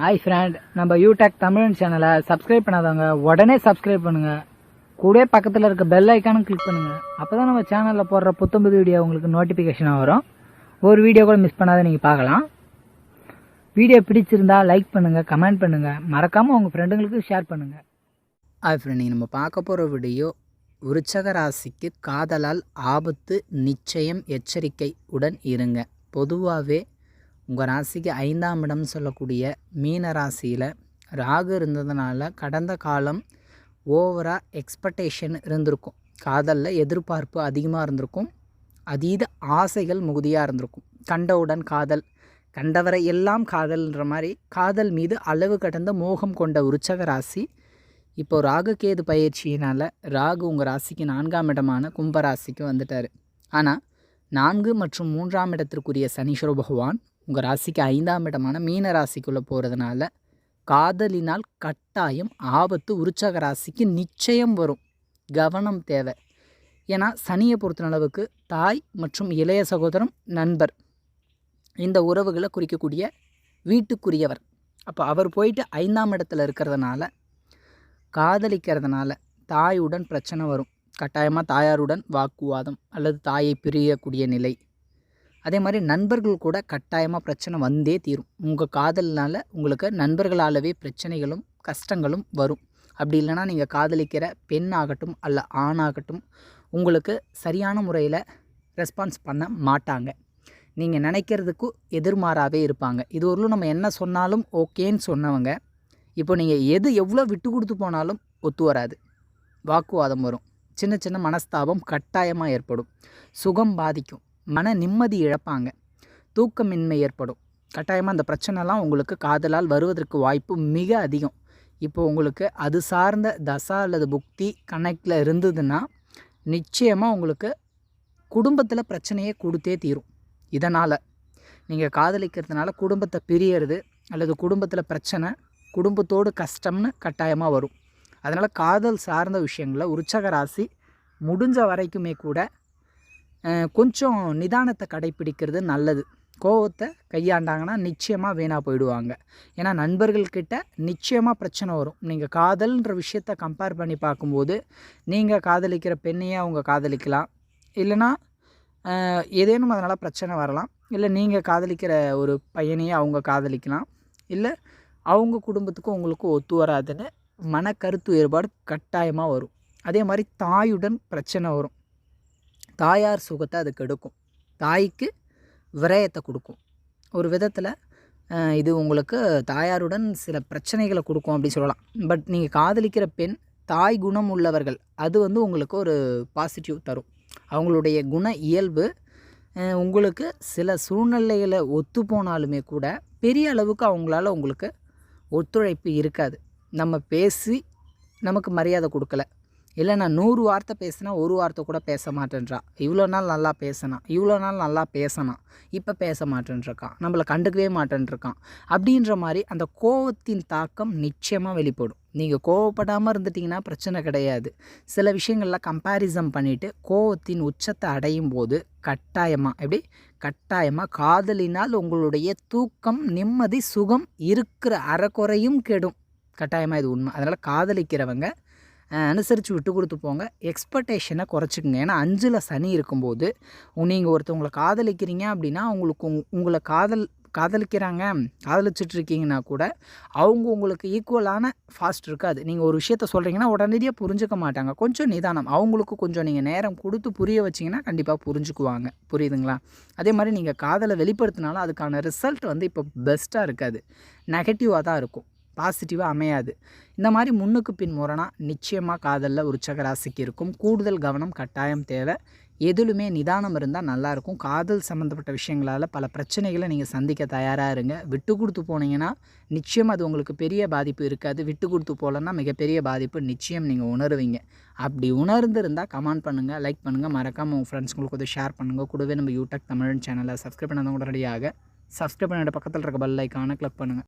Hi friend நம்ம யூடெக் தமிழ் சேனலை subscribe பண்ணாதவங்க உடனே சப்ஸ்கிரைப் பண்ணுங்க. கூட பக்கத்தில் இருக்க பெல் ஐக்கானும் கிளிக் பண்ணுங்க. அப்பதான் நம்ம சேனலில் போடுற புத்தம்புது வீடியோ உங்களுக்கு நோட்டிஃபிகேஷனாக வரும். ஒரு வீடியோ கூட மிஸ் பண்ணாத நீங்கள் பார்க்கலாம். வீடியோ பிடிச்சிருந்தா லைக் பண்ணுங்கள் கமெண்ட் பண்ணுங்கள் மறக்காமல் உங்கள் ஃப்ரெண்டுங்களுக்கு ஷேர் பண்ணுங்கள் ஹாய் ஃப்ரெண்ட் நீங்கள் நம்ம பார்க்க போகிற வீடியோ விருச்சக ராசிக்கு காதலால் ஆபத்து நிச்சயம் எச்சரிக்கை உடன் இருங்க. பொதுவாகவே உங்கள் ராசிக்கு ஐந்தாம் இடம் சொல்லக்கூடிய மீன ராசியில் ராகு இருந்ததுனால கடந்த காலம் ஓவராக எக்ஸ்பெக்டேஷன் இருந்திருக்கும். காதலில் எதிர்பார்ப்பு அதிகமாக இருந்திருக்கும். அதீத ஆசைகள் மிகுதியாக இருந்திருக்கும். கண்டவுடன் காதல் கண்டவரை எல்லாம் காதல்ன்ற மாதிரி காதல் மீது அளவு கடந்த மோகம் கொண்ட உற்சக ராசி. இப்போ ராகு கேது பயிற்சியினால் ராகு உங்கள் ராசிக்கு நான்காம் இடமான கும்பராசிக்கு வந்துட்டார். ஆனால் நான்கு மற்றும் மூன்றாம் இடத்திற்குரிய சனீஸ்வர பகவான் உங்கள் ராசிக்கு ஐந்தாம் இடமான மீன ராசிக்குள்ளே போகிறதுனால காதலினால் கட்டாயம் ஆபத்து உற்சாக ராசிக்கு நிச்சயம் வரும். கவனம் தேவை. ஏன்னா சனியை பொறுத்தளவுக்கு தாய் மற்றும் இளைய சகோதரம் நண்பர். இந்த உறவுகளை குறிக்கக்கூடிய வீட்டுக்குரியவர். அப்போ அவர் போயிட்டு ஐந்தாம் இடத்துல இருக்கிறதுனால காதலிக்கிறதுனால தாயுடன் பிரச்சனை வரும். கட்டாயமாக தாயாருடன் வாக்குவாதம் அல்லது தாயை பிரியக்கூடிய நிலை. அதே மாதிரி நண்பர்கள் கூட கட்டாயமாக பிரச்சனை வந்தே தீரும். உங்கள் காதல்னால் உங்களுக்கு நண்பர்களாலவே பிரச்சனைகளும் கஷ்டங்களும் வரும். அப்படி இல்லைன்னா நீங்கள் காதலிக்கிற பெண் ஆகட்டும் அல்ல ஆணாகட்டும் உங்களுக்கு சரியான முறையில் ரெஸ்பான்ஸ் பண்ண மாட்டாங்க. நீங்கள் நினைக்கிறதுக்கு எதிர்மாறாகவே இருப்பாங்க. இது ஒரு நம்ம என்ன சொன்னாலும் ஓகேன்னு சொன்னவங்க இப்போ நீங்கள் எது எவ்வளோ விட்டு கொடுத்து போனாலும் ஒத்து வராது. வாக்குவாதம் வரும். சின்ன சின்ன மனஸ்தாபம் கட்டாயமாக ஏற்படும். சுகம் பாதிக்கும். மன நிம்மதி இழப்பாங்க. தூக்கமின்மை ஏற்படும். கட்டாயமாக அந்த பிரச்சனைலாம் உங்களுக்கு காதலால் வருவதற்கு வாய்ப்பு மிக அதிகம். இப்போ உங்களுக்கு அது சார்ந்த தசா அல்லது புக்தி கணக்கில் இருந்ததுன்னா நிச்சயமாக உங்களுக்கு குடும்பத்தில் பிரச்சனையே கொடுத்தே தீரும். இதனால் நீங்கள் காதலிக்கிறதுனால குடும்பத்தை பிரியறது அல்லது குடும்பத்தில் பிரச்சனை குடும்பத்தோடு கஷ்டம்னு கட்டாயமாக வரும். அதனால் காதல் சார்ந்த விஷயங்களில் உற்சக ராசி முடிஞ்ச வரைக்குமே கூட கொஞ்சம் நிதானத்தை கடைப்பிடிக்கிறது நல்லது. கோவத்தை கையாண்டாங்கன்னா நிச்சயமாக வீணாக போயிடுவாங்க. ஏன்னா நண்பர்கள்கிட்ட நிச்சயமாக பிரச்சனை வரும். நீங்கள் காதல்ன்ற விஷயத்த கம்பேர் பண்ணி பார்க்கும்போது நீங்கள் காதலிக்கிற பெண்ணையே அவங்க காதலிக்கலாம். இல்லைனா ஏதேனும் அதனால் பிரச்சனை வரலாம். இல்லை நீங்கள் காதலிக்கிற ஒரு பையனையே அவங்க காதலிக்கலாம். இல்லை அவங்க குடும்பத்துக்கும் உங்களுக்கும் ஒத்து வராதுன்னு மன கருத்து வேறுபாடு கட்டாயமாக வரும். அதே மாதிரி தாயுடன் பிரச்சனை வரும். தாயார் சுகத்தை அது கெடுக்கும். தாய்க்கு விரயத்தை கொடுக்கும். ஒரு விதத்தில் இது உங்களுக்கு தாயாருடன் சில பிரச்சனைகளை கொடுக்கும் அப்படி சொல்லலாம். பட் நீங்கள் காதலிக்கிற பெண் தாய் குணம் உள்ளவர்கள் அது வந்து உங்களுக்கு ஒரு பாசிட்டிவ் தரும். அவங்களுடைய குண இயல்பு உங்களுக்கு சில சூழ்நிலைகளை ஒத்து போனாலுமே கூட பெரிய அளவுக்கு அவங்களால உங்களுக்கு ஒத்துழைப்பு இருக்காது. நம்ம பேசி நமக்கு மரியாதை கொடுக்கல. இல்லை நான் நூறு வார்த்தை பேசினா ஒரு வார்த்தை கூட பேச மாட்டேன்றா. இவ்வளோ நாள் நல்லா பேசினான் இவ்வளோ நாள் நல்லா பேசினான் இப்போ பேச மாட்டேன்ருக்கான் நம்மளை கண்டுக்கவே மாட்டேன்ருக்கான் அப்படின்ற மாதிரி அந்த கோவத்தின் தாக்கம் நிச்சயமாக வெளிப்படும். நீங்கள் கோவப்படாமல் இருந்துட்டிங்கன்னா பிரச்சனை கிடையாது. சில விஷயங்களில் கம்பேரிசம் பண்ணிவிட்டு கோவத்தின் உச்சத்தை அடையும் போது கட்டாயமாக எப்படி? கட்டாயமாக காதலினால் உங்களுடைய தூக்கம் நிம்மதி சுகம் இருக்கிற அறக்குறையும் கெடும். கட்டாயமாக இது உண்மை. அதனால் காதலிக்கிறவங்க அனுசரித்து விட்டு கொடுத்து போங்க. எக்ஸ்பெக்டேஷனை குறைச்சிக்கோங்க. ஏன்னா அஞ்சில் சனி இருக்கும்போது நீங்கள் ஒருத்தவங்களை காதலிக்கிறீங்க அப்படின்னா உங்களுக்கு உங்களை காதல் காதலிக்கிறாங்க காதலிச்சிட்ருக்கீங்கன்னா கூட அவங்க உங்களுக்கு ஈக்குவலான ஃபாஸ்ட் இருக்காது. நீங்கள் ஒரு விஷயத்த சொல்கிறீங்கன்னா உடனடியாக புரிஞ்சுக்க மாட்டாங்க. கொஞ்சம் நிதானம். அவங்களுக்கு கொஞ்சம் நீங்கள் நேரம் கொடுத்து புரிய வச்சிங்கன்னா கண்டிப்பாக புரிஞ்சுக்குவாங்க. புரியுதுங்களா? அதே மாதிரி நீங்கள் காதலை வெளிப்படுத்தினாலும் அதுக்கான ரிசல்ட் வந்து இப்போ பெஸ்ட்டாக இருக்காது. நெகட்டிவாக தான் இருக்கும். பாசிட்டிவாக அமையாது. இந்த மாதிரி முன்னுக்கு பின் முரணாக நிச்சயமாக காதலில் உற்சக ராசிக்கு இருக்கும். கூடுதல் கவனம் கட்டாயம் தேவை. எதிலுமே நிதானம் இருந்தால் நல்லாயிருக்கும் காதல் சம்மந்தப்பட்ட விஷயங்களால் பல பிரச்சனைகளை நீங்கள் சந்திக்க தயாராக இருங்க. விட்டு கொடுத்து போனீங்கன்னா நிச்சயம் அது உங்களுக்கு பெரிய பாதிப்பு இருக்காது. விட்டு கொடுத்து போகலன்னா மிகப்பெரிய பாதிப்பு நிச்சயம் நீங்கள் உணருவீங்க. அப்படி உணர்ந்துருந்தால் கமெண்ட் பண்ணுங்கள் லைக் பண்ணுங்கள் மறக்காமல் உங்கள் ஃப்ரெண்ட்ஸ்ங்களுக்கு வந்து ஷேர் பண்ணுங்கள் கூடவே நம்ம யூடியூப் தமிழ் சேனலை சப்ஸ்கிரைப் பண்ணாதவங்க உடனடியாக சப்ஸ்கிரைப் பண்ணிட்டு பக்கத்தில் இருக்க பெல் ஐக்கானை கிளிக் பண்ணுங்கள்